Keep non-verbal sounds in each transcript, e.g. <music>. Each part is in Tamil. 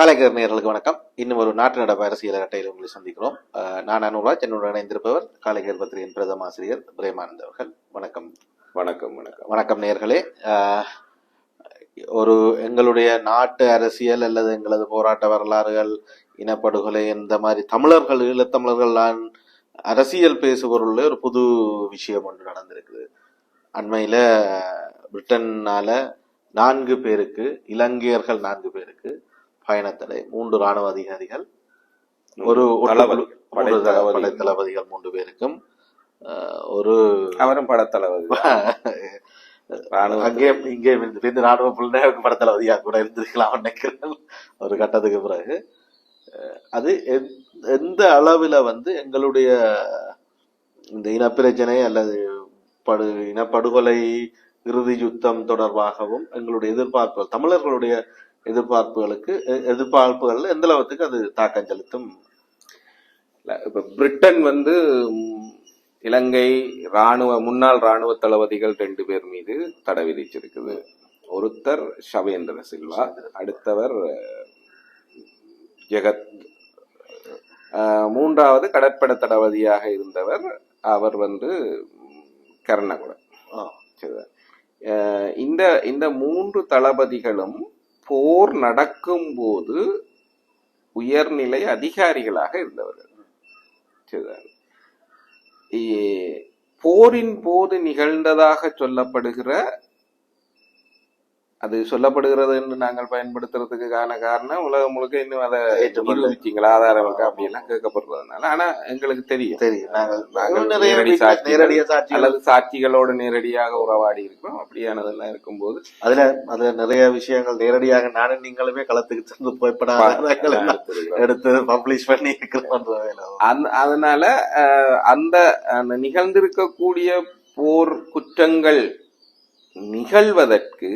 காலைக்கர் நேயர்களுக்கு வணக்கம். இன்னும் ஒரு நாட்டு நடப்பு அரசியல் அட்டையில் உங்களை சந்திக்கிறோம். நான் அனுராஜ் என்னுடன் இணைந்திருப்பவர் காலைக்கர் பத்திரிகையின் பிரதம ஆசிரியர் பிரேமானந்த் அவர்கள். வணக்கம். வணக்கம் வணக்கம். வணக்கம் நேர்களே ஒரு எங்களுடைய நாட்டு அரசியல் அல்லது எங்களது போராட்ட வரலாறுகள் இனப்படுகொலை இந்த மாதிரி தமிழர்கள் ஈழத்தமிழர்கள் நான் அரசியல் பேசுபொருள் ஒரு புது விஷயம் ஒன்று நடந்திருக்குது. அண்மையில பிரிட்டன்னால நான்கு பேருக்கு இலங்கையர்கள் நான்கு பேருக்கு பயணத்தடை மூன்று ராணுவ அதிகாரிகள் ஒரு தளபதி, தளபதிகள் மூன்று பேருக்கும் ஒரு அவரும் படத்தளபதி. <laughs> ராணுவ அங்கே இங்கே இருந்து ராணுவ பிள்ளை படத்தளபதியா கூட இருந்திருக்கலாம் நினைக்கிறேன். ஒரு கட்டத்துக்கு பிறகு. அது எந்- எந்த அளவுல வந்து எங்களுடைய இந்த இனப்பிரச்சனை அல்லது படு இனப்படுகொலை இறுதி யுத்தம் தொடர்பாகவும் எங்களுடைய எதிர்பார்ப்புகள் தமிழர்களுடைய எதிர்பார்ப்புகளுக்கு எதிர்பார்ப்புகள் எந்த அளவுக்கு அது தாக்கம் செலுத்தும்? இப்ப பிரிட்டன் வந்து இலங்கை ராணுவ முன்னாள் ராணுவ தளபதிகள் ரெண்டு பேர் மீது தடை விதிச்சிருக்குது. ஒருத்தர் ஷவேந்திர சில்வா அடுத்தவர் ஜெகத் மூன்றாவது கடற்படை தளபதியாக இருந்தவர் அவர் வந்து கருணாகுடன் இந்த இந்த மூன்று தளபதிகளும் போர் நடக்கும்போது உயர்நிலை அதிகாரிகளாக இருந்தவர்கள் சரிதா? போரின் போது நிகழ்ந்ததாக சொல்லப்படுகிற அது சொல்லப்படுகிறது என்று நாங்கள் பயன்படுத்துறதுக்கான காரணம் உலகம் முழுக்க இன்னும் அதை ஏற்றுக்கொள்ள- நிரூபிச்சிங்களா ஆதாரம் இருக்கா அப்படி எல்லாம் கேட்கப்படுறதுனால ஆனா எங்களுக்கு தெரியும். தெரியும். நாங்கள் நேரடி நேரடியா சாட்சி அல்லது சாட்சிகளோடு நேரடியாக உறவாடி இருக்கிறோம். அப்படியானதெல்லாம் இருக்கும்போது அதுல அதுல நிறைய விஷயங்கள் நேரடியாக நானும் நீங்களுமே களத்துக்கு சென்று எடுத்திருக்கிறோம். எடுத்து பப்ளிஷ் பண்ணி இருக்கிறோம் அந்த- அதனால அந்த நிகழ்ந்திருக்கக்கூடிய போர் குற்றங்கள் நிகழ்வதற்கு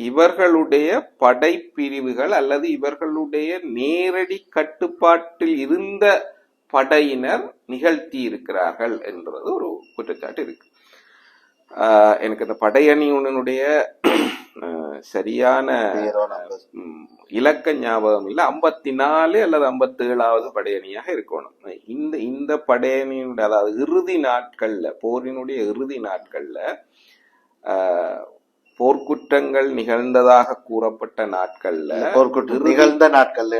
இவர்களுடைய படைப்பிரிவுகள் அல்லது இவர்களுடைய நேரடி கட்டுப்பாட்டில் இருந்த படையினர் நிகழ்த்தி இருக்கிறார்கள் என்றது ஒரு குற்றச்சாட்டு இருக்கு. எனக்கு அந்த படையணியினுடைய அஹ், சரியான இலக்க ஞாபகம் இல்ல. ஐம்பத்தி நாலு அல்லது ஐம்பத்தி ஏழாவது படையணியாக இருக்கணும். இந்த இந்த படையணியினுடைய அதாவது இறுதி நாட்கள்ல போரினுடைய இறுதி நாட்கள்ல போர்க்குற்றங்கள் நிகழ்ந்ததாக கூறப்பட்ட நாட்கள்ல போர்க்குற்றம் நிகழ்ந்த நாட்கள்?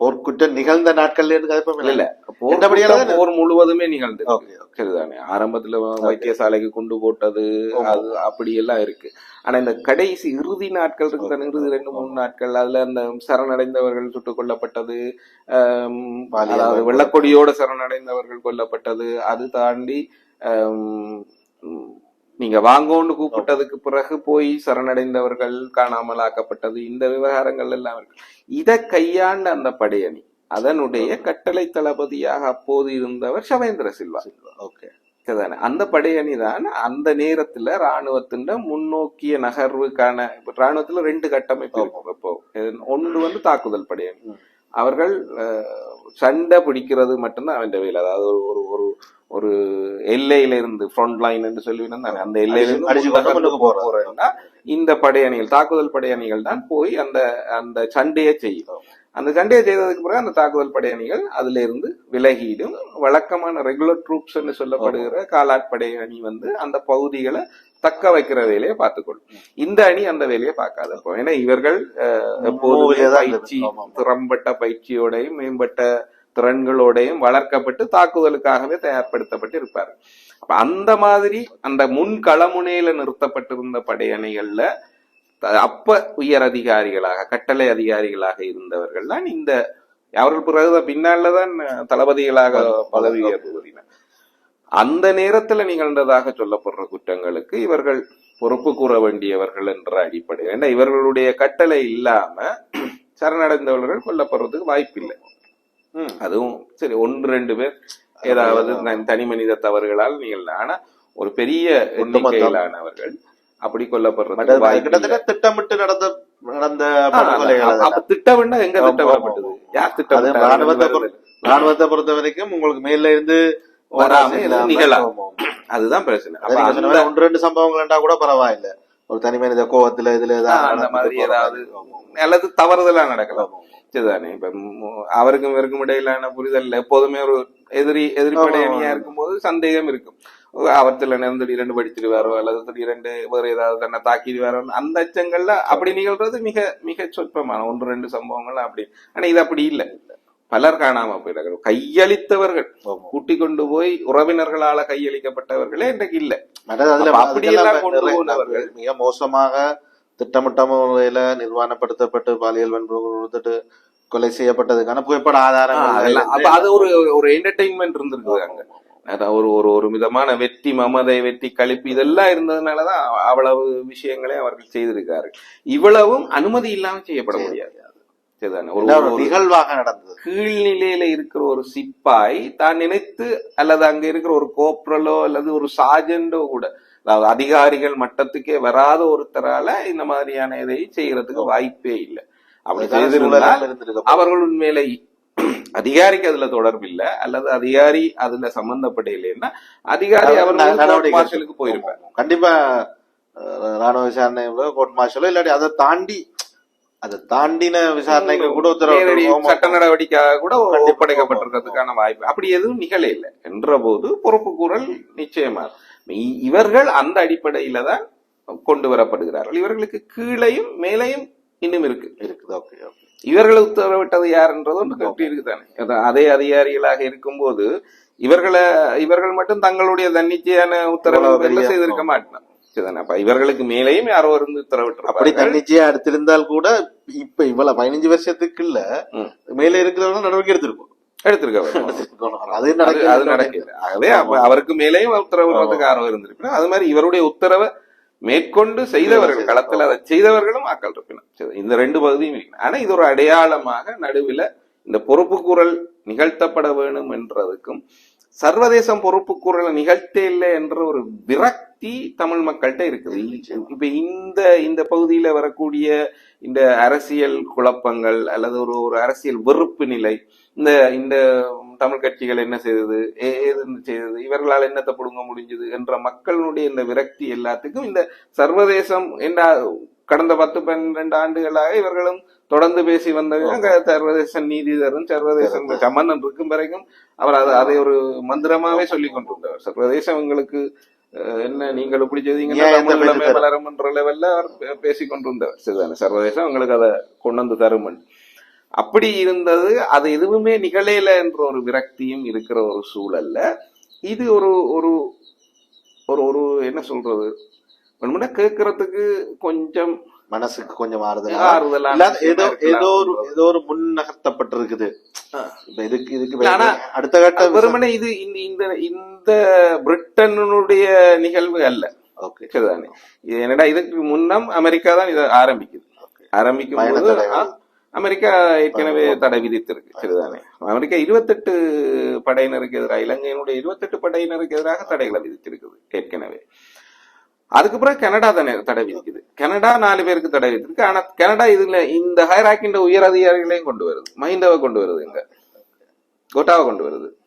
போர்க்குற்றம் நிகழ்ந்த நாட்கள் கதைப்பம் இல்ல? போர் முழுவதுமே நிகழ்ந்து சரிதானே? ஆரம்பத்துல வைத்தியசாலைக்கு கொண்டு போட்டது அது அப்படி எல்லாம் இருக்கு. ஆனா இந்த கடைசி இறுதி நாட்கள் இருக்கு தானே, இறுதி ரெண்டு மூணு நாட்கள். அதுல அந்த சரணடைந்தவர்கள் சுட்டுக் கொல்லப்பட்டது அதாவது. வெள்ளக்கொடியோட சரணடைந்தவர்கள் கொல்லப்பட்டது. அது தாண்டி நீங்க வாங்கோன்னு கூப்பிட்டதுக்கு பிறகு போய் சரணடைந்தவர்கள் காணாமல் ஆக்கப்பட்டது இந்த விவகாரங்கள் எல்லாம் இதை கையாண்ட அந்த படையணி அதனுடைய கட்டளை தளபதியாக அப்போது இருந்தவர் ஷவேந்திர சில்வா. ஓகே. அந்த படையணி தான் அந்த நேரத்துல ராணுவத்தின் முன்னோக்கிய நகர்வுக்கான இப்ப ராணுவத்துல ரெண்டு கட்டமைப்பு இப்போ ஒன்று வந்து தாக்குதல் படையணி. அவர்கள் சண்டை பிடிக்கிறது மட்டும்தான் அவன் வேலை. அதாவது ஒரு ஒரு ஒரு ஒரு எல்லையில இருந்து ஃப்ரண்ட் லைன் என்று தானே அந்த எல்லையில இருந்து அடிச்சு கொண்டு முன்னகர்ந்து முன்னுக்கு போறது. போறேன்னா இந்த படையணிகள் தாக்குதல் படையணிகள் தான் போய் அந்த அந்த சண்டையை செய்யும். அந்த சண்டையை செய்ததுக்கு பிறகு அந்த தாக்குதல் படையணிகள் அதுல இருந்து விலகிடும். வழக்கமான ரெகுலர் ட்ரூப்ஸ் என்று சொல்லப்படுகிற காலாட்படை அணி வந்து அந்த பகுதிகளை தக்க வைக்கிற வேலையை பார்த்துக்கொள்ளும். இந்த அணி அந்த வேலையை பார்க்காத இப்போ ஏன்னா இவர்கள் எப்போதுமே தான் பயிற்சி. திறம்பட்ட பயிற்சியோடையும் மேம்பட்ட திறன்களோடையும் வளர்க்கப்பட்டு தாக்குதலுக்காகவே தயார்படுத்தப்பட்டு இருப்பார் அப்ப அந்த மாதிரி அந்த முன் களமுனையில நிறுத்தப்பட்டிருந்த படையணிகள்ல அப்ப உயர் அதிகாரிகளாக கட்டளை அதிகாரிகளாக இருந்தவர்கள் தான் இந்த அவர்கள் பிறகுதான் பின்னாலதான் தளபதிகளாக பதவி உயர்வுவதினர் அந்த நேரத்துல நிகழ்ந்ததாக சொல்லப்படுற குற்றங்களுக்கு இவர்கள் பொறுப்பு கூற வேண்டியவர்கள் என்ற அடிப்படை. ஏன்னா இவர்களுடைய கட்டளை இல்லாம <clears throat> சரணடைந்தவர்கள் கொல்லப்படுறதுக்கு வாய்ப்பில்லை. அதுவும் சரி ஒன்று ரெண்டு பேர் ஏதாவது தனி மனித தவறுகளால் நிகழலாம் ஆனா ஒரு பெரிய எண்ணிக்கையிலானவர்கள் அப்படி வாய்ப்பு கிட்டத்தட்ட திட்டமிட்டு நடந்த நடந்த திட்டமிட்டா எங்க ஆமா. யார் திட்டம் ராணுவத்தை பொறுத்த வரைக்கும் உங்களுக்கு மேல இருந்து வராம நிகழலாம். அதுதான் பிரச்சனை. ஒன்று ரெண்டு சம்பவங்கள்டா கூட பரவாயில்ல. ஒரு தனி மனித கோவத்துல இதுல அந்த மாதிரி ஏதாவது. அல்லது தவறுதலா நடக்கலாம். சரிதானே? இப்ப அவருக்கும் இவருக்கும் இடையிலான புரிதல் எப்போதுமே ஒரு எதிரி எதிர்ப்படை. அணியா இருக்கும்போது சந்தேகம் இருக்கும். அவர் சில நேரம் திடீரென்று படிச்சிருவாரோ அல்லது திடீரென்று வேற ஏதாவது தன்னை தாக்கிடுவாரோ அந்த அச்சங்கள்ல அப்படி நிகழ்றது மிக மிக சொற்பமான ஒன்று ரெண்டு சம்பவங்கள் அப்படி. ஆனா இது அப்படி இல்லை. பலர் காணாம போயிட்டாங்க கையளித்தவர்கள். கூட்டி கொண்டு போய் உறவினர்களால கையளிக்கப்பட்டவர்களே இன்றைக்கு இல்ல. அப்படியெல்லாம் கொண்டு போனவர்கள். மிக மோசமாக திட்டமிட்ட முறையில நிர்வாணப்படுத்தப்பட்டு பாலியல் வன்புணர்வு கொடுத்துட்டு கொலை செய்யப்பட்டதுக்கான புகைப்பட ஆ, ஆதாரங்கள் அதெல்லாம் அப்ப அது ஒரு ஒரு என்டர்டைன்மெண்ட் இருந்திருக்குது அங்க. ஒரு ஒரு ஒரு விதமான வெற்றி மமதை வெற்றி கழிப்பு இதெல்லாம் இருந்ததுனாலதான் அவ- அவ்வளவு விஷயங்களை அவர்கள் செய்திருக்கார்கள் இவ்வளவும் அனுமதி இல்லாம செய்யப்பட முடியாது. சரிதானே? ஒரு நிகழ்வாக நடந்தது கீழ்நிலையில இருக்கிற ஒரு சிப்பாய் தான் நினைத்து அல்லது அங்க இருக்கிற ஒரு கோப்ரலோ அல்லது ஒரு சாஜண்டோ கூட அதாவது அதிகாரிகள் மட்டத்துக்கே வராத ஒருத்தரால இந்த மாதிரியான இதை செய்யறதுக்கு வாய்ப்பே இல்லை அப்படி செய்திருந்தால் அவர்கள் உண்மையில அதிகாரிக்கு அதுல தொடர்பு இல்ல அல்லது அதிகாரி அதுல சம்பந்தப்படையில்லைன்னா அதிகாரி அவர் மார்ஷலுக்கு போயிருப்பார் ஆமா. கண்டிப்பா ராணுவ விசாரணை கோர்ட் மார்ஷலோ இல்லாட்டி அதை தாண்டி அதை தாண்டின விசாரணைக்கு கூட உத்தரவு சட்ட நடவடிக்கையாக கூட. ஒப்படைக்கப்பட்டிருக்கிறதுக்கான வாய்ப்பு. அப்படி எதுவும் நிகழ இல்லை என்ற போது பொறுப்பு கூறல் நிச்சயமா. இவர்கள் அந்த அடிப்படையில தான் கொண்டு வரப்படுகிறார்கள். இவர்களுக்கு கீழையும் மேலையும் இன்னும் இருக்கு. இருக்குது ஓகே ஓகே. இவர்கள் உத்தரவிட்டது யாருன்றது ஒன்று கட்டி இருக்குதானே அதே அதிகாரிகளாக இருக்கும்போது இவர்களை இவர்கள் மட்டும் தங்களுடைய தன்னிச்சையான உத்தரவு செய்திருக்க மாட்டான் சரிதானே அப்ப இவர்களுக்கு மேலேயும் யாரோ இருந்து அப்படி உத்தரவிட்டு தன்னிச்சையா எடுத்திருந்தால் கூட இப்ப இவ்வளவு பதினஞ்சு வருஷத்துக்கு இல்ல ம். மேல இருக்கிறவங்க நடவடிக்கை எடுத்திருக்கும் எடுத்திருக்க. <laughs> அது ஆகவே அவருக்கு மேலேயும் உத்தரவுறதுக்கு ஆர்வம் இருந்திருப்பினும் அது மாதிரி இவருடைய உத்தரவை மேற்கொண்டு செய்தவர்கள். களத்துல அதை செய்தவர்களும் ஆக்கள் இருப்பினும். சரி, இந்த ரெண்டு பகுதியும் இருக்கு. ஆனா இது ஒரு அடையாளமாக நடுவில் இந்த பொறுப்புக்கூறல் நிகழ்த்தப்பட வேணும் என்றதுக்கும் சர்வதேசம் பொறுப்புக்கூறலை நிகழ்த்தே இல்லை என்ற ஒரு விரக்தி தமிழ் மக்கள்கிட்ட இருக்குது. இப்ப இந்த இந்த பகுதியில வரக்கூடிய இந்த அரசியல் குழப்பங்கள் அல்லது ஒரு ஒரு அரசியல் வெறுப்பு நிலை இந்த இந்த தமிழ் கட்சிகள் என்ன செய்தது ஏ- ஏது செய்தது இவர்களால் என்னத்தை புடுங்க முடிஞ்சது என்ற மக்களுடைய இந்த விரக்தி எல்லாத்துக்கும் இந்த சர்வதேசம் என்ன கடந்த பத்து பன்னிரண்டு ஆண்டுகளாக இவர்களும் தொடர்ந்து பேசி வந்தவங்க சர்வதேச நீதி தரும் சர்வதேசம் சம்மந்தம் இருக்கும் வரைக்கும் அவர் அதை அதை ஒரு மந்திரமாவே சொல்லி கொண்டிருந்தவர் சர்வதேசம் எங்களுக்கு அஹ், என்ன நீங்கள் இப்படி செய்தீங்கன்னா லெவல்ல அவர் பேசி கொண்டிருந்தவர் சரிதானே? சர்வதேசம் உங்களுக்கு அதை கொண்டு வந்து தரும் அப்படி இருந்தது அது எதுவுமே நிகழல என்ற ஒரு விரக்தியும் இருக்கிற ஒரு சூழல்ல இது ஒரு ஒரு ஒரு ஒரு என்ன சொல்றது? ஒண்ணுமே கேட்கறதுக்கு கொஞ்சம் மனசுக்கு கொஞ்சம் ஆறுதல் ஏதோ ஏதோ ஒரு. ஏதோ ஒரு முன் நகர்த்தப்பட்டிருக்குது. இதுக்கு இதுக்கு அடுத்த கட்ட வெறுமனே இது இந்த இந்த பிரிட்டனுடைய நிகழ்வு அல்ல. ஓகே. சரிதானே? இது என்னடா இதுக்கு முன்னம் அமெரிக்கா தான் இதை ஆரம்பிக்குது. ஆரம்பிக்கும் போது அமெரிக்கா ஏற்கனவே தடை விதித்திருக்கு. சரிதானே? அமெரிக்கா இருபத்தெட்டு படையினருக்கு எதிராக இலங்கையினுடைய இருபத்தெட்டு படையினருக்கு எதிராக தடைகளை விதித்திருக்குது ஏற்கனவே. அதுக்கப்புறம் கனடா தானே தடை விதிக்குது. கனடா நாலு பேருக்கு தடை விதித்திருக்கு ஆனா கனடா இதுல இந்த ஹைராக்கின்ற உயர் அதிகாரிகளையும் கொண்டு வருது. மஹிந்தவை கொண்டு வருது இங்க. கோட்டாவை கொண்டு வருது.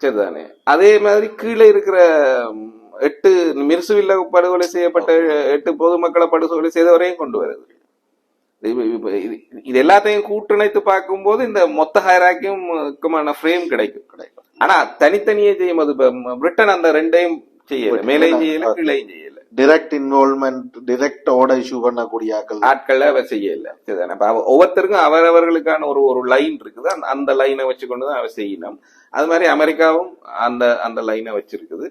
சரிதானே? அதே மாதிரி கீழே இருக்கிற எட்டு மிர்சுவில்ல படுகொலை செய்யப்பட்ட எட்டு பொதுமக்களை படுகொலை செய்தவரையும் கொண்டு வருது. இது- எல்லாத்தையும் கூட்டிணைத்து பார்க்கும்போது இந்த மொத்த ஹைராக்கியும் ஃப்ரேம் கிடைக்கும். கிடைக்கும். ஆனா தனித்தனியே செய்யும் ம- பிரிட்டன் அந்த ரெண்டையும் செய்யல. மேலையும் செய்யல கீழையும் செய்யல. டிரெக்ட் இன்வால்மெண்ட் டிரெக்ட் ஓட இஷ்யூ பண்ணக்கூடிய ஆட்களை அவ செய்யல. சரிதானே? ஒவ்வொருத்தருக்கும் அவரவர்களுக்கான ஒரு ஒரு லைன் இருக்குது. அந்த- லைனை வச்சு கொண்டு தான் அவ செய்யணும். அது மாதிரி அமெரிக்காவும் அந்த அந்த லைனை வச்சிருக்குது.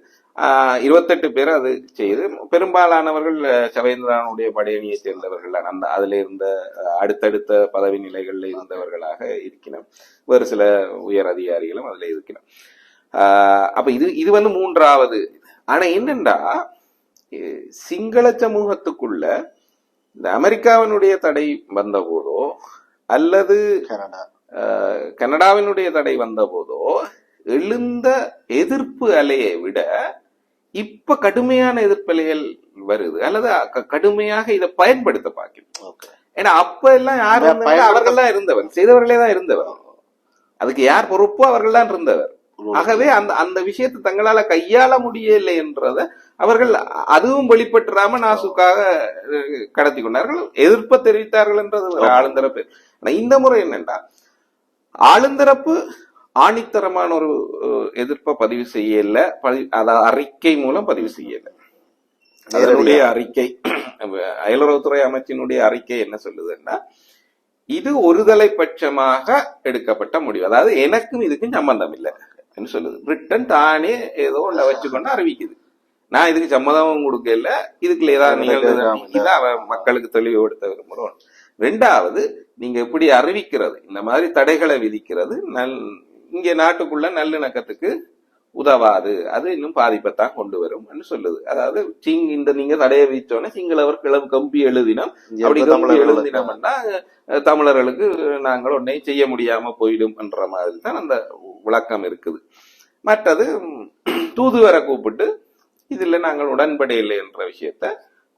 இருபத்தெட்டு பேர் அது செய்யுது பெரும்பாலானவர்கள் சவேந்திரனுடைய படையணியை சேர்ந்தவர்கள். அந்த அதுல இருந்த அடுத்தடுத்த பதவி நிலைகள்ல இருந்தவர்களாக இருக்கணும் வேறு சில உயர் அதிகாரிகளும் அதுல இருக்கணும் அப்ப இது இது வந்து மூன்றாவது ஆனா அஹ், சிங்கள சமூகத்துக்குள்ள இந்த அமெரிக்காவினுடைய தடை வந்த போதோ அல்லது கனடா. கனடாவினுடைய தடை வந்த போதோ எழுந்த எதிர்ப்பு அலையை விட இப்ப கடுமையான எதிர்ப்பு அலைகள் வருது அல்லது கடுமையாக இதை பயன்படுத்த பார்க்கணும் ஏன்னா அப்ப எல்லாம் யார் அவர்கள் தான் இருந்தவர் செய்தவர்களே தான் இருந்தவர். அதுக்கு யார் பொறுப்போ அவர்கள் தான் இருந்தவர். ஆகவே அந்த அந்த விஷயத்தை தங்களால கையாள முடியலை என்றத அவர்கள் அதுவும் வெளிப்பட்டுறாம நாசுக்காக கடத்தி கொண்டார்கள். எதிர்ப்பை தெரிவித்தார்கள் என்றது ஆளுந்தரப்பு ஆனா இந்த முறை என்னன்னா ஆளுந்தரப்பு ஆணித்தரமான ஒரு எதிர்ப்பை பதிவு செய்யல. அதாவது அறிக்கை மூலம் பதிவு செய்யல. அதனுடைய அறிக்கை அயலுறவுத்துறை அமைச்சினுடைய அறிக்கை என்ன சொல்லுதுன்னா இது ஒருதலை பட்சமாக எடுக்கப்பட்ட முடிவு. அதாவது எனக்கும் இதுக்கும் சம்பந்தம் இல்லை. சொல்லுது. பிரிட்டன் தானே ஏதோ ஒண்ண வச்சுக்கொண்டு அறிவிக்குது. நான் இதுக்கு சம்மதமும் கொடுக்கல. இதுக்குள்ள ஏதாவது நீங்கள் மக்களுக்கு தெளிவுபடுத்த விரும்புகிறோம் ரெண்டாவது நீங்க எப்படி அறிவிக்கிறது? இந்த மாதிரி தடைகளை விதிக்கிறது நல் இங்க நாட்டுக்குள்ள நல்லிணக்கத்துக்கு உதவாது. அது இன்னும் பாதிப்பைத்தான் கொண்டு வரும் சொல்லுது. அதாவது சிங் இந்த நீங்க தடையை விதிச்சோன்னே சிங்களவர் கிளம்பு கம்பி எழுதினம். அப்படி கம்பி எழுதினோம்னா தமிழர்களுக்கு நாங்கள் ஒன்றை செய்ய முடியாம போயிடும் என்ற மாதிரி தான் அந்த விளக்கம் இருக்குது. மற்றது தூதுவரை கூப்பிட்டு இதுல நாங்கள் உடன்படையில்லை என்ற விஷயத்த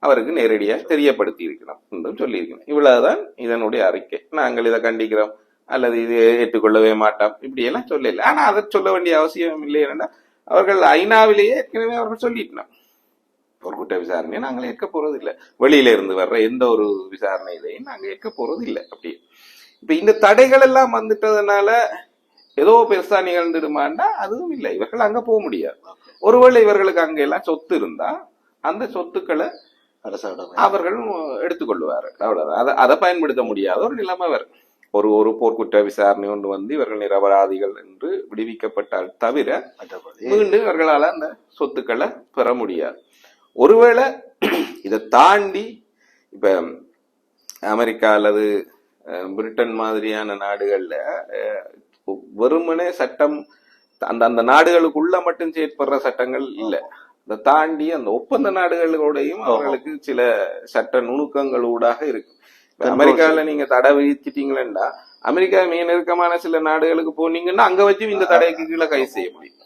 அவருக்கு நேரடியா தெரியப்படுத்தி இருக்கணும் என்றும் சொல்லியிருக்கணும் இவ்வளவுதான் இதனுடைய அறிக்கை. நாங்கள் இதை கண்டிக்கிறோம். அல்லது இது ஏற்றுக்கொள்ளவே மாட்டோம். இப்படி எல்லாம் சொல்லல. ஆனா அதை சொல்ல வேண்டிய அவசியம் இல்லை என்னன்னா அவர்கள் ஐநாவிலேயே ஏற்கனவே அவர்கள் சொல்லிட்டோம் ஒரு குற்ற விசாரணையை நாங்கள் ஏற்க போறது இல்லை வெளியில இருந்து வர்ற எந்த ஒரு விசாரணையிலையும் நாங்க ஏற்க போறது இல்லை அப்படி. இப்ப இந்த தடைகள் எல்லாம் வந்துட்டதுனால ஏதோ பெருசா நிகழ்ந்துடுமாண்டா அதுவும் இல்லை. இவர்கள் அங்க போக முடியாது. ஒருவேளை இவர்களுக்கு அங்க எல்லாம் சொத்து இருந்தா அந்த சொத்துக்களை அவர்கள் எடுத்துக்கொள்வார்கள். அவ்வளவுதான். அதை அதை பயன்படுத்த முடியாத ஒரு நிலைமை வரும். ஒரு ஒரு போர்க்குற்ற விசாரணை ஒன்று வந்து இவர்கள் நிரபராதிகள் என்று விடுவிக்கப்பட்டால் தவிர மீண்டும் இவர்களால அந்த சொத்துக்களை பெற முடியாது. ஒருவேளை இதை தாண்டி இப்ப அமெரிக்கா அல்லது பிரிட்டன் மாதிரியான நாடுகள்ல வெறுமனே சட்டம் அந்த அந்த நாடுகளுக்குள்ள மட்டும் செயற்படுற சட்டங்கள் இல்ல. அதை தாண்டி அந்த ஒப்பந்த நாடுகளோடையும் அவர்களுக்கு சில சட்ட நுணுக்கங்கள் ஊடாக இருக்கு. இப்ப அமெரிக்கால நீங்க தடை விதிச்சிட்டீங்களா அமெரிக்கா மிக நெருக்கமான சில நாடுகளுக்கு போனீங்கன்னா அங்க வச்சு இந்த தடைக்கு கீழே கை செய்ய முடியும்.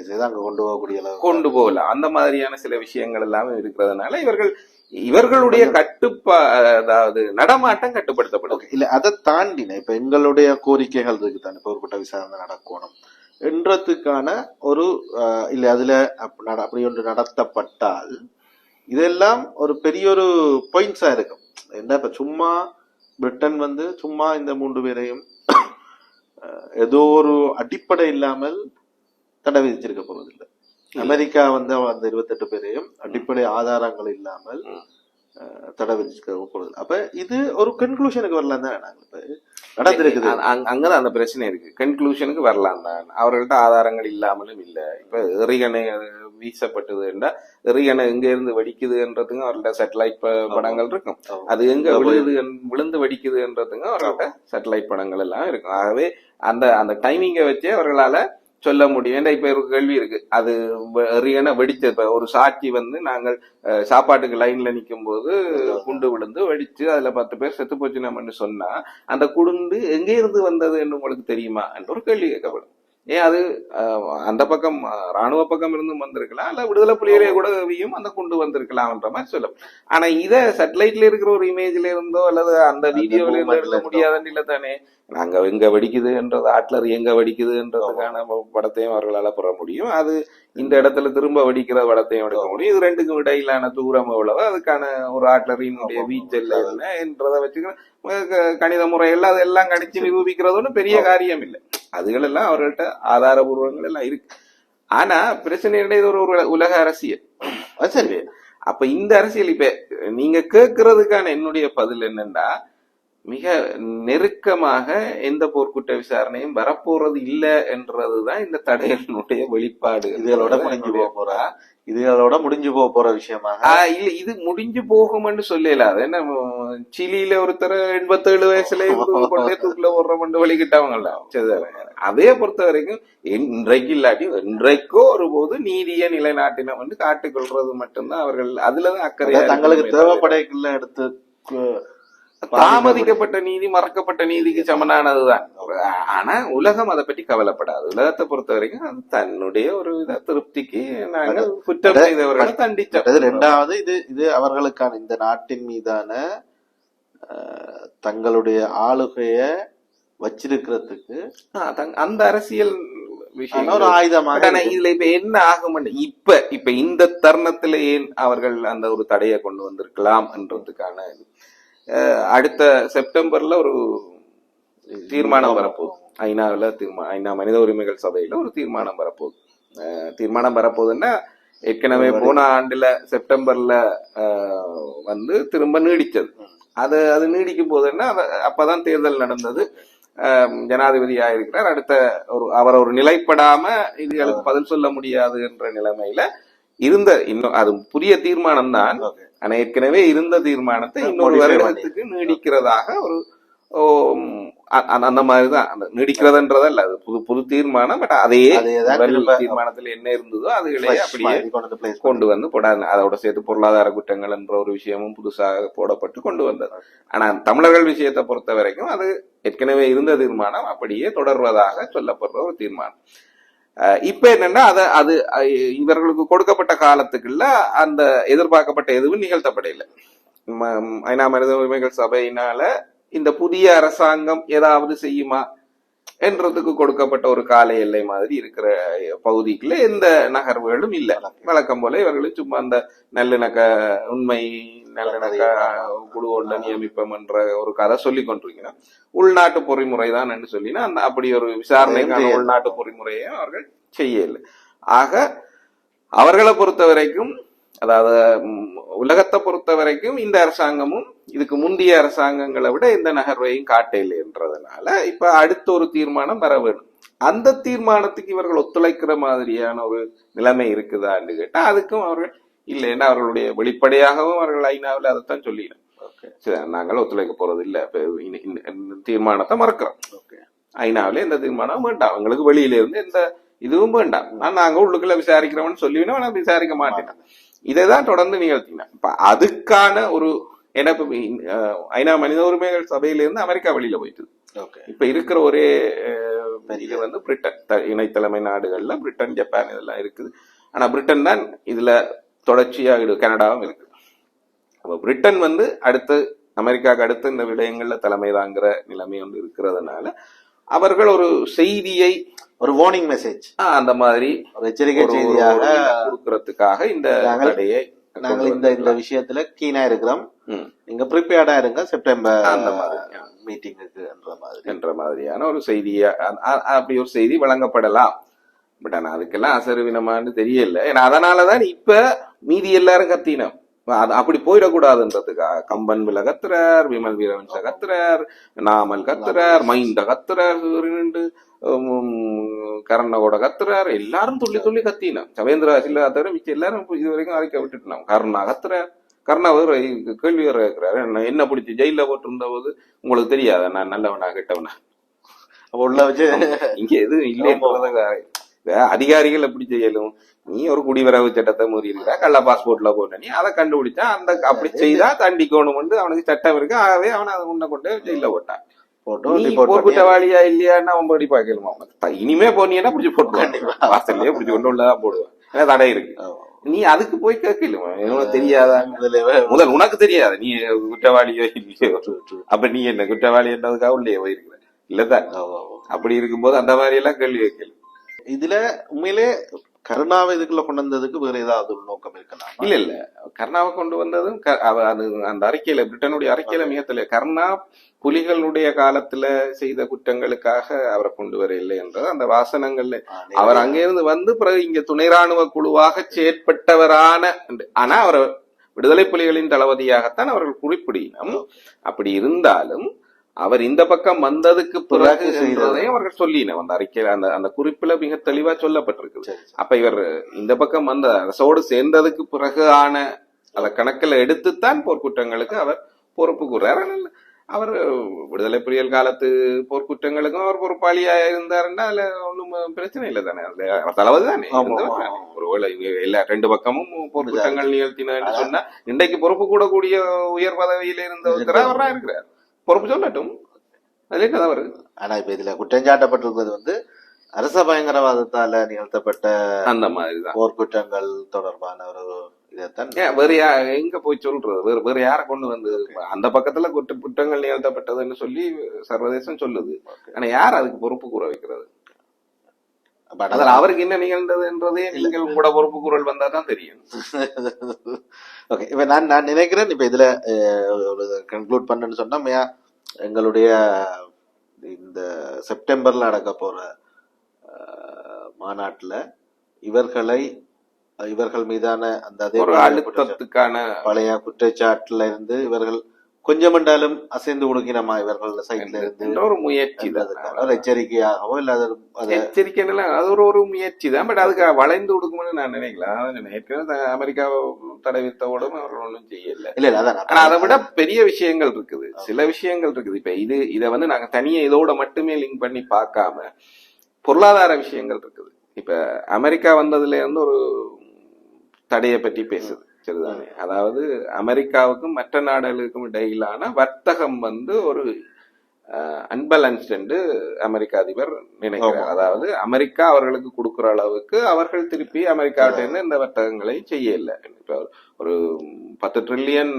இதுதான் அங்க கொண்டு போகக்கூடிய அளவு கொண்டு போகலாம் அந்த மாதிரியான சில விஷயங்கள் எல்லாமே இருக்கிறதுனால இவர்கள் இவர்களுடைய கட்டுப்பா அதாவது நடமாட்டம் கட்டுப்படுத்தப்படும். இல்ல அதை தாண்டின இப்ப எங்களுடைய கோரிக்கைகள் இருக்கு தானே விசாரணை நடக்கணும் என்றதுக்கான ஒரு இல்ல அதுல அப்படி ஒன்று நடத்தப்பட்டால் இதெல்லாம் ஒரு பெரிய ஒரு பாயிண்ட்ஸா இருக்கும். என்ன இப்ப சும்மா பிரிட்டன் வந்து சும்மா இந்த மூன்று பேரையும் ஏதோ ஒரு அடிப்படை இல்லாமல் தடை விதிச்சிருக்க போறதில்லை அமெரிக்கா வந்து அந்த இருபத்தெட்டு பேரையும் அடிப்படை ஆதாரங்கள் இல்லாமல் தடை விதிச்சிருக்க போறது அப்ப இது ஒரு கன்க்ளூஷனுக்கு வரலாம் தான் நாங்க இப்ப நடந்திருக்குது. அங்க- அங்க- அங்கதான் அந்த பிரச்சனை இருக்கு. கன்க்ளூஷனுக்கு வரலாம் தான் அவர்கள்ட்ட ஆதாரங்கள் இல்லாமலும் இல்ல. இப்ப எறிகணை வீசப்பட்டதுன்னா எறிகணை எங்க இருந்து வெடிக்குதுன்றதுங்க அவர்கள்ட்ட சேட்டலைட் படங்கள் இருக்கும். அது எங்க விழுது விழுந்து வெடிக்குதுன்றதுங்க அவர்கள்ட்ட சேட்டலைட் படங்கள் எல்லாம் இருக்கும். ஆகவே அந்த அந்த டைமிங்கை வச்சே அவர்களால சொல்ல முடியும். ஏன்னா இப்ப ஒரு கேள்வி இருக்கு? அது எறிகணை வெடிச்ச இப்ப ஒரு சாட்சி வந்து நாங்கள் அஹ், சாப்பாட்டுக்கு லைன்ல நிக்கும் போது குண்டு விழுந்து வெடிச்சு அதுல பத்து பேர் செத்து போச்சு நம்மன்னு சொன்னா அந்த குண்டு எங்கே இருந்து வந்தது என்று உங்களுக்கு தெரியுமா? என்ற ஒரு கேள்வி கேட்கப்படும். ஏன் அது அந்த பக்கம் ராணுவ பக்கம் இருந்தும் வந்திருக்கலாம் இல்ல விடுதலை புலிகளே கூட வியும் அந்த குண்டு வந்திருக்கலாம்ன்ற மாதிரி சொல்லும் ஆனா இத சேட்டலைட்ல இருக்கிற ஒரு இமேஜ்ல இருந்தோ அல்லது அந்த வீடியோல இருந்தோ எடுக்க. முடியாதுன்னு இல்ல தானே. நாங்க எங்க வெடிக்குதுன்றது ஆட்லர் எங்க வெடிக்குதுன்றதுக்கான படத்தையும் அவர்களால பெற முடியும். அது இந்த இடத்துல திரும்ப வெடிக்கிற படத்தையும் எடுக்க முடியும். இது ரெண்டுக்கும் இடையிலான தூரம் எவ்வளவு அதுக்கான ஒரு ஆட்லரினுடைய வீச்சல் என்ன என்றதை வச்சுக்க கணித முறைகள் அதெல்லாம் கணிச்சு நிரூபிக்கிறது ஒன்றும் பெரிய காரியம் இல்லை. அதுகள் எல்லாம் அவர்கள்ட்ட ஆதாரபூர்வங்கள் எல்லாம் இருக்கு. ஆனா பிரச்சனை இது ஒரு உலக அரசியல். அது சரி. அப்ப இந்த அரசியல் இப்ப நீங்க கேட்கறதுக்கான என்னுடைய பதில் என்னன்னா மிக நெருக்கமாக எந்த போர்க்குற்ற விசாரணையும் வரப்போறது இல்ல என்றதுதான் இந்த தடைகளினுடைய வெளிப்பாடு. போக போற? இதுகளோட முடிஞ்சு போக போற விஷயமாக? ஆஹ் இல்ல இது முடிஞ்சு போகும்னு சொல்லல அது என்ன சிலியில ஒருத்தர் எண்பத்தேழு வயசுல கொண்டே தூக்குல போடுற மண்டு வழிகிட்டவங்கல்ல அதே பொறுத்த வரைக்கும் இன்றைக்கு இல்லாட்டி இன்றைக்கோ ஒரு போது நீதியை நிலைநாட்டினம் வந்து காட்டிக்கொள்றது மட்டும்தான் அவர்கள் அதுலதான் அதாவது தங்களுக்கு. தேவைப்படைக்குள்ள எடுத்து தாமதிக்கப்பட்ட நீதி மறக்கப்பட்ட நீதிக்கு சமனானதுதான். ஆனா உலகம் அதை பற்றி கவலைப்படாது. உலகத்தை பொறுத்த வரைக்கும் அது தன்னுடைய ஒரு வித திருப்திக்கு நாங்கள் குற்றம் செய்தவர்களை தண்டிச்சோம். ரெண்டாவது இது இது அவர்களுக்கான இந்த நாட்டின் மீதான தங்களுடைய ஆளுகைய வச்சிருக்கிறதுக்கு அந்த அரசியல் விஷயங்கள் ஒரு ஆயுதமாக இதுல இப்ப என்ன ஆகும் இப்ப இப்ப இந்த தருணத்துல ஏன் அவர்கள் அந்த ஒரு தடையை கொண்டு வந்திருக்கலாம் என்றதுக்கான அடுத்த செப்டம்பர்ல ஒரு தீர்மானம் வரப்போகுது. ஐநாவில் தீர்மானம் ஐநா மனித உரிமைகள் சபையில ஒரு தீர்மானம் வரப்போகுது. தீர்மானம் வரப்போகுதுன்னா ஏற்கனவே போன ஆண்டுல செப்டம்பர்ல வந்து திரும்ப நீடிச்சது. அது அது நீடிக்கும் போதுன்னா அப்பதான் தேர்தல் நடந்தது. அஹ், ஜனாதிபதி ஆயிருக்கிறார். அடுத்த ஒரு அவர் ஒரு நிலைப்படாம இதுகளுக்கு பதில் சொல்ல முடியாது என்ற நிலைமையில இருந்த இன்னும் அது புதிய தீர்மானம் தான். ஆனா ஏற்கனவே இருந்த தீர்மானத்தை இன்னொரு வருடத்துக்கு நீடிக்கிறதாக ஒரு அந்த மாதிரிதான். அந்த நீடிக்கிறதுன்றதல்ல அது புது புது தீர்மானம் பட் அதே தீர்மானத்துல என்ன இருந்ததோ அதுகளே அப்படியே கொண்டு வந்து போடாது. அதோட சேர்த்து பொருளாதார குற்றங்கள் என்ற ஒரு விஷயமும் புதுசாக போடப்பட்டு கொண்டு வந்தது. ஆனா தமிழர்கள் விஷயத்தை பொறுத்த வரைக்கும் அது ஏற்கனவே இருந்த தீர்மானம் அப்படியே தொடர்வதாக சொல்லப்படுற ஒரு தீர்மானம். இப்ப என்னன்னா அது அது இவர்களுக்கு கொடுக்கப்பட்ட காலத்துக்குள்ள அந்த எதிர்பார்க்கப்பட்ட எதுவும் நிகழ்த்தப்படையில ஐநா மனித உரிமைகள் சபையினால இந்த புதிய அரசாங்கம் ஏதாவது செய்யுமா என்றதுக்கு கொடுக்கப்பட்ட ஒரு கால எல்லை மாதிரி இருக்கிற பகுதிக்குள்ள எந்த நகர்வுகளும் இல்லை. வழக்கம் போல இவர்களும் சும்மா அந்த நல்லிணக்க உண்மை நல்லிணக்க குழு ஒன்றை நியமிப்போம் என்ற ஒரு கதை சொல்லி கொண்டிருக்கிறோம் உள்நாட்டு பொறிமுறை தான் என்று சொல்லினா அந்த அப்படி ஒரு விசாரணைக்கான உள்நாட்டு பொறிமுறையை அவர்கள் செய்யல ஆக அவர்களை பொறுத்த வரைக்கும் அதாவது உலகத்தை பொறுத்த வரைக்கும் இந்த அரசாங்கமும் இதுக்கு முந்தைய அரசாங்கங்களை விட எந்த நகர்வையும் காட்டல என்றதுனால இப்ப அடுத்த ஒரு தீர்மானம் வர வேணும் அந்த தீர்மானத்துக்கு இவர்கள் ஒத்துழைக்கிற மாதிரியான ஒரு நிலைமை இருக்குதான்னு கேட்டா அதுக்கும் அவர்கள் இல்லைன்னா அவர்களுடைய வெளிப்படையாகவும் அவர்கள் ஐநாவில் அதைத்தான் சொல்லிடும் நாங்கள் ஒத்துழைக்க போறது இல்ல தீர்மானத்தை மறக்கிறோம். ஐநாவில எந்த தீர்மானம் வேண்டாம். அவங்களுக்கு வெளியில இருந்து எந்த இதுவும் வேண்டாம். நான் நாங்க உள்ளுக்குள்ள விசாரிக்கிறோம்னு சொல்லிவினா நான் விசாரிக்க மாட்டேன். இதைதான் தொடர்ந்து நிகழ்த்தினா. இப்ப அதுக்கான ஒரு அஹ், ஐநா மனித உரிமைகள் சபையில இருந்து அமெரிக்கா வெளியில போயிட்டு. இப்ப இருக்கிற ஒரே இது வந்து பிரிட்டன். இணைத்தலைமை நாடுகள்ல பிரிட்டன் ஜப்பான் இதெல்லாம் இருக்குது. ஆனா பிரிட்டன் தான் இதுல தொடர்ச்சியா இடு கனடாவும் இருக்கு அப்ப பிரிட்டன் வந்து அடுத்து அமெரிக்காவுக்கு அடுத்து இந்த விடயங்கள்ல தலைமை தாங்கிற நிலைமை வந்து இருக்கிறதுனால அவர்கள் ஒரு செய்தியை ஒரு வார்னிங் மெசேஜ் அந்த மாதிரி ஒரு எச்சரிக்கை செய்தியாக கொடுக்கறதுக்காக இந்த தடையை நாங்கள் இந்த இந்த. விஷயத்துல கீனா இருக்கிறோம். நீங்க ப்ரிப்பேர்டா இருங்க செப்டம்பர் அந்த மாதிரி. மீட்டிங்குக்கு என்ற மாதிரி என்ற மாதிரியான ஒரு செய்திய அப்படி ஒரு செய்தி வழங்கப்படலாம் பட் ஆனா அதுக்கெல்லாம் அசருவினமான்னு தெரியல. ஏன்னா அதனாலதான் இப்ப மீதி எல்லாரும் கத்தினோம். அது அப்படி போயிடக்கூடாதுன்றதுக்காக. கம்பன் வில கத்துறார் விமல் வீரவன்ச கத்துறார் நாமல் கத்துறார் மைந்த கத்துறார் கர்ணகோட கத்துறார். எல்லாரும் துள்ளி துள்ளி கத்தினோம். சவேந்திர சில்ல தவிர மிச்சம் எல்லாரும் இது வரைக்கும் அறிக்கை விட்டுட்டோம் கர்ணா கத்துறார். கர்ணா வேற கேள்வி வேற இருக்கிறாரு என்ன என்ன பிடிச்சி ஜெயில போட்டிருந்த போது உங்களுக்கு தெரியாதா? நான் நல்லவனா கெட்டவனா? அப்ப உள்ள வச்சு இங்க எதுவும் இல்லைன்றதுக்காக அதிகாரிகள் எப்படி செய்யலும்? நீ ஒரு குடிவரவு சட்டத்தை மீறி இருக்கா கள்ள பாஸ்போர்ட்ல போட்ட நீ அதை கண்டுபிடிச்சா அந்த அப்படி செய்தா தண்டிக்கணும் அவனுக்கு சட்டம் இருக்கு. ஆகவே அவனை அதை உன்னை கொண்டு ஜெயில போட்டான். குற்றவாளியா இல்லையான்னு அவன் படி த- இனிமே போனீங்கன்னா பிடிச்சி கண்டிப்பா. வாசல்லையே பிடிச்சி கொண்டு உள்ளதான் போடுவான். ஏன்னா தடை இருக்கு. நீ அதுக்கு போய் கேட்கலுமா. உனக்கு தெரியாதா? முதல் உனக்கு தெரியாது. நீ குற்றவாளியோ இல்லையோ. <laughs> அப்ப நீ என்ன குற்றவாளி என்றதுக்காக உள்ளே போயிருக்கிற. இல்லதான். அப்படி இருக்கும்போது அந்த மாதிரி எல்லாம் கேள்வி வைக்கல இதுல உண்மையிலே கருணாவை இதுக்குள்ள கொண்டு வந்ததுக்கு வேற ஏதாவது நோக்கம் இருக்கலாம் இல்ல இல்ல. கர்ணாவை கொண்டு வந்ததும் அது அந்த அறிக்கையில பிரிட்டனுடைய அறிக்கையில மிக தெளிவா கர்ணா புலிகளுடைய காலத்துல செய்த குற்றங்களுக்காக அவரை கொண்டு வர இல்லை என்றது அந்த வாசனங்கள்ல அவர் அங்கிருந்து வந்து பிறகு இங்க துணை ராணுவ குழுவாக செயற்பட்டவரான ஆனா அவர் விடுதலை புலிகளின் தளபதியாகத்தான் அவர்கள் குறிப்பிடினோம் அப்படி இருந்தாலும் அவர் இந்த பக்கம் வந்ததுக்கு பிறகு அவர்கள் சொல்லினோம் அந்த அறிக்கையில அந்த அந்த குறிப்புல மிக தெளிவா சொல்லப்பட்டிருக்கு. அப்ப இவர் இந்த பக்கம் வந்த அரசோடு சேர்ந்ததுக்கு பிறகு ஆன அத கணக்குல எடுத்துத்தான் போர்க்குற்றங்களுக்கு அவர் பொறுப்பு கூறார் ஆனால் அவர் விடுதலை புலிகள் காலத்து போர்க்குற்றங்களுக்கும் அவர் பொறுப்பாளியா இருந்தாருன்னா அதுல ஒண்ணும் பிரச்சனை இல்லை தானே. அவர் தளபதி தானே. ஒருவேளை எல்லா ரெண்டு பக்கமும் போர்க்குற்றங்கள் நிகழ்த்தினு சொன்னா இன்றைக்கு பொறுப்பு கூடக்கூடிய உயர் பதவியில இருந்த ஒருத்தர் அவரா இருக்கிறார். பொறுப்பு சொல்லட்டும். அதுல என்ன தவறு ஆனா இப்ப இதுல குற்றஞ்சாட்டப்பட்டிருக்கிறது வந்து அரச பயங்கரவாதத்தால நிகழ்த்தப்பட்ட அந்த மாதிரிதான். போர்க்குற்றங்கள் தொடர்பான ஒரு வேற யா எங்க போய் சொல்றது? வேற வேற யார கொண்டு வந்து அந்த பக்கத்துல குற்ற குற்றங்கள் நிகழ்த்தப்பட்டதுன்னு சொல்லி சர்வதேசம் சொல்லுது. ஆனா யார் அதுக்கு பொறுப்பு கூற வைக்கிறது? அதில் அவருக்கு என்ன நிகழ்ந்ததுன்றதே நீங்கள் உங்களோட பொறுப்பு குரல் வந்தா தான் தெரியும். <laughs> ஓகே இப்ப நான் நான் நினைக்கிறேன் இப்ப இதுல ஒரு கன்க்ளூட் பண்ணேன்னு சொன்னா மே- எங்களுடைய இந்த செப்டம்பர்ல நடக்க போற அஹ், மாநாட்டுல இவர்களை இவர்கள் மீதான அந்த அதே அழுத்தத்துக்கான பழைய குற்றச்சாட்டுல இருந்து இவர்கள் கொஞ்சம் என்றாலும் அசைந்து கொடுக்கணுமா இவர்கள் சைட்ல இருந்து ஒரு முயற்சி தான். எச்சரிக்கையாகவோ இல்ல அது அது எச்சரிக்கை அது ஒரு ஒரு முயற்சி தான். பட் அதுக்கு வளைந்து கொடுக்கும்னு நான் நினைக்கலாம். ஏற்கனவே அமெரிக்காவை தடவித்தோடும் அவர்கள் ஒன்றும் செய்யல. இல்ல இல்ல அதான் ஆனா அதை விட பெரிய விஷயங்கள் இருக்குது. சில விஷயங்கள் இருக்குது. இப்ப இது இதை வந்து நாங்க தனியா இதோட மட்டுமே லிங்க் பண்ணி பார்க்காம பொருளாதார விஷயங்கள் இருக்குது. இப்ப அமெரிக்கா வந்ததுல இருந்து ஒரு தடையை பற்றி பேசுது. சரிதானே அதாவது அமெரிக்காவுக்கும் மற்ற நாடுகளுக்கும் இடையிலான வர்த்தகம் வந்து ஒரு அன்பேலன்ஸ்ட் என்று அமெரிக்க அதிபர் நினைக்கிறார். அதாவது அமெரிக்கா அவர்களுக்கு கொடுக்கிற அளவுக்கு அவர்கள் திருப்பி அமெரிக்காவிட்ட இருந்து இந்த வர்த்தகங்களை செய்யல. ஒரு பத்து ட்ரில்லியன்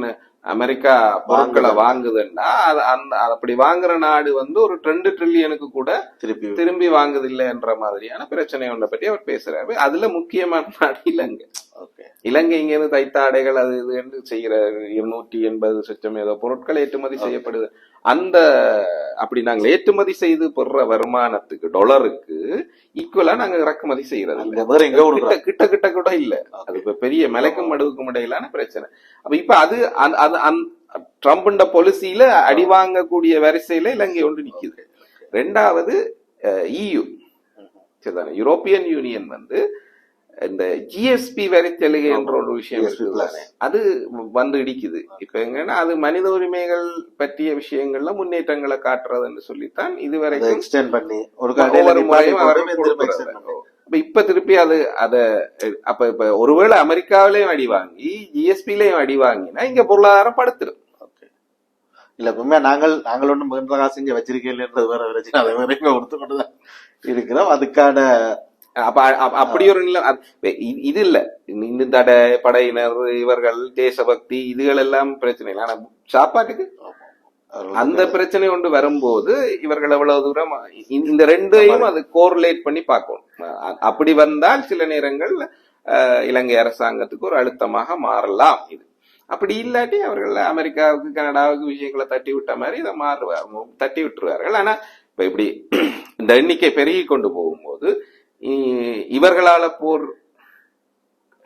அமெரிக்கா பொருட்களை வாங்குதுன்னா அந்த அப்படி வாங்குற நாடு வந்து ஒரு ரெண்டு ட்ரில்லியனுக்கு கூட திருப்பி திரும்பி வாங்குதில்லை என்ற மாதிரியான பிரச்சனை ஒன்றை பற்றி அவர் பேசுறாரு. அதுல முக்கியமான நாடு இலங்கை. இலங்கை இங்கிருந்து தைத்தாடைகள் அது இது என்று செய்கிற இருநூற்றி எண்பது சொச்சம் ஏதோ பொருட்கள் ஏற்றுமதி செய்யப்படுது. அந்த அப்படி நாங்கள் ஏற்றுமதி செய்து பெறுற வருமானத்துக்கு டொலருக்கு ஈக்குவலா நாங்க இறக்குமதி செய்யறது கிட்ட கிட்ட கிட்ட கூட இல்ல. அது இப்ப பெரிய மலைக்கும் மடுவுக்கும் இடையிலான பிரச்சனை. அப்ப இப்ப அது அது ட்ரம்ப்ண்ட பொலிசியில அடி வாங்கக்கூடிய வரிசையில இலங்கை ஒன்று நிக்குது. ரெண்டாவது இயு சரிதானே? யூரோப்பியன் யூனியன் வந்து இந்த ஜிஎஸ்பி வரி சலுகை என்ற ஒரு விஷயம் இருக்குதானே அது வந்து இடிக்குது. இப்ப எங்கன்னா அது மனித உரிமைகள் பற்றிய விஷயங்கள்ல முன்னேற்றங்களை காட்டுறதுன்னு சொல்லித்தான் இதுவரைக்கும் எக்ஸ்டெண்ட் பண்ணி ஒரு. இப்ப இப்ப திருப்பி அது அத அப்ப இப்ப ஒருவேளை அமெரிக்காவிலையும் அடி வாங்கி ஜிஎஸ்பிலையும் அடி வாங்கினா இங்க பொருளாதாரம் படுத்துரும். இல்ல உண்மையா நாங்கள் நாங்கள் ஒண்ணும் மிகுந்த காசு இங்க வச்சிருக்கேன்றது வேற பிரச்சனை. அதை வேற இங்க கொடுத்து கொண்டுதான் இருக்கிறோம். அதுக்கான அப்ப அப்ப- அப்படி ஒரு நிலை அது- இது- இல்ல இந்த தடை படையினர் இவர்கள் தேசபக்தி இதுகள் எல்லாம் பிரச்சனை இல்லை. ஆனா சாப்பாட்டுக்கு அந்த பிரச்சனை கொண்டு வரும்போது இவர்கள் எவ்வளவு தூரம் இந்த- ரெண்டையும் அது கோரிலேட் பண்ணி பார்க்கணும் அப்படி வந்தால் சில நேரங்கள் அஹ், இலங்கை அரசாங்கத்துக்கு ஒரு அழுத்தமாக மாறலாம் இது. அப்படி இல்லாட்டி அவர்கள் அமெரிக்காவுக்கு கனடாவுக்கு விஷயங்களை தட்டி விட்ட மாதிரி இதை மாறுவார் தட்டி விட்டுருவார்கள். ஆனா இப்ப இப்படி <clears throat> இந்த எண்ணிக்கை பெருகி கொண்டு போகும்போது இவர்களால போர்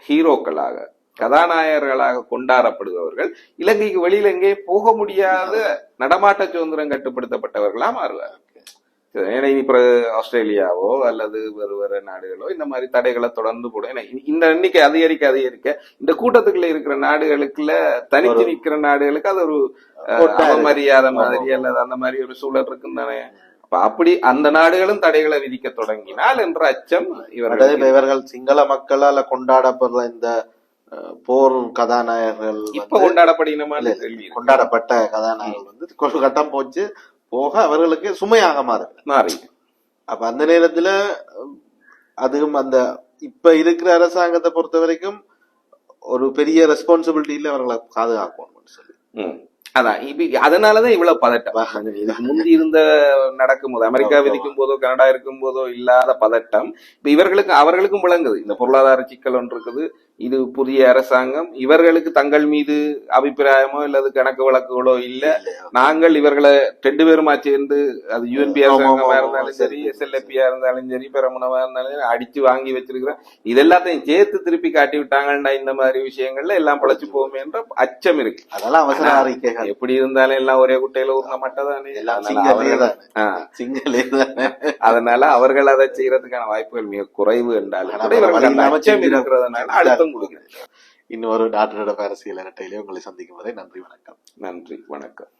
ஹீரோக்களாக கதாநாயகர்களாக கொண்டாடப்படுபவர்கள் இலங்கைக்கு வெளியில எங்கே போக முடியாத நடமாட்ட சுதந்திரம் கட்டுப்படுத்தப்பட்டவர்களா மாறுவார் ஏன்னா இனி ஆஸ்திரேலியாவோ அல்லது வேறு வேறு நாடுகளோ இந்த மாதிரி தடைகளை தொடர்ந்து போடும். ஏன்னா இந்த எண்ணிக்கை அதிகரிக்க அதிகரிக்க இந்த கூட்டத்துக்குள்ள இருக்கிற நாடுகளுக்குள்ள தனித்து நிற்கிற நாடுகளுக்கு அது ஒரு. அவமரியாதை மாதிரி அல்லது அந்த மாதிரி ஒரு சூழல் இருக்கும் தானே அப்படி அந்த நாடுகளும் தடைகளை விதிக்க தொடங்கினால் என்ற அச்சம் இவர்கள் இவர்கள் சிங்கள மக்களால கொண்டாடப்படுற இந்த போர் கதாநாயகர்கள் இப்ப இருக்கு. கொண்டாடப்பட்ட கதாநாயகர்கள் வந்து ஒரு கட்டம் போச்சு போக அவர்களுக்கு சுமையாக மாறுது. மாறி அப்ப அந்த நேரத்துல அதுவும் அந்த இப்ப இருக்கிற அரசாங்கத்தை பொறுத்த வரைக்கும் ஒரு பெரிய ரெஸ்பான்சிபிலிட்டியில அவர்களை பாதுகாக்கணும்னு சொல்லி. அதான் இப்ப அதனாலதான் இவ்வளவு பதட்டம். முந்தி இருந்த நடக்கும் போது அமெரிக்கா. விதிக்கும் போதோ கனடா இருக்கும் போதோ இல்லாத பதட்டம் இப்ப இவர்களுக்கு அவர்களுக்கும் விளங்குது. இந்த பொருளாதார சிக்கல் ஒன்று இருக்குது. இது புதிய அரசாங்கம். இவர்களுக்கு தங்கள் மீது அபிப்பிராயமோ இல்லது கணக்கு வழக்குகளோ இல்ல. நாங்கள் இவர்களை ரெண்டு பேருமா சேர்ந்து அது யூஎன்பி அரசாங்கமா இருந்தாலும் சரி எஸ்எல்எப்பியா இருந்தாலும் சரி பெரமுனவா இருந்தாலும் சரி, அடிச்சு வாங்கி வச்சிருக்கிறோம். இது எல்லாத்தையும் சேர்த்து திருப்பி காட்டி விட்டாங்கன்னா இந்த மாதிரி விஷயங்கள்ல எல்லாம் பழச்சு போகுமே என்ற அச்சம் இருக்கு. அதெல்லாம் அவசர அறிக்கைகள். எப்படி இருந்தாலும் எல்லாம் ஒரே குட்டையில சிங்களே அவர்கள் தானே. அதனால அவர்கள் அதை செய்யறதுக்கான வாய்ப்புகள் மிக குறைவு என்றாலும் அச்சம் இருக்கிறதுனால அழுத்தம் கொடுக்கிறேன் இன்னொரு டாக்டரோட பேரசியல் அரசியல் இரட்டையிலே உங்களை சந்திக்கும் வரை நன்றி வணக்கம். நன்றி வணக்கம்.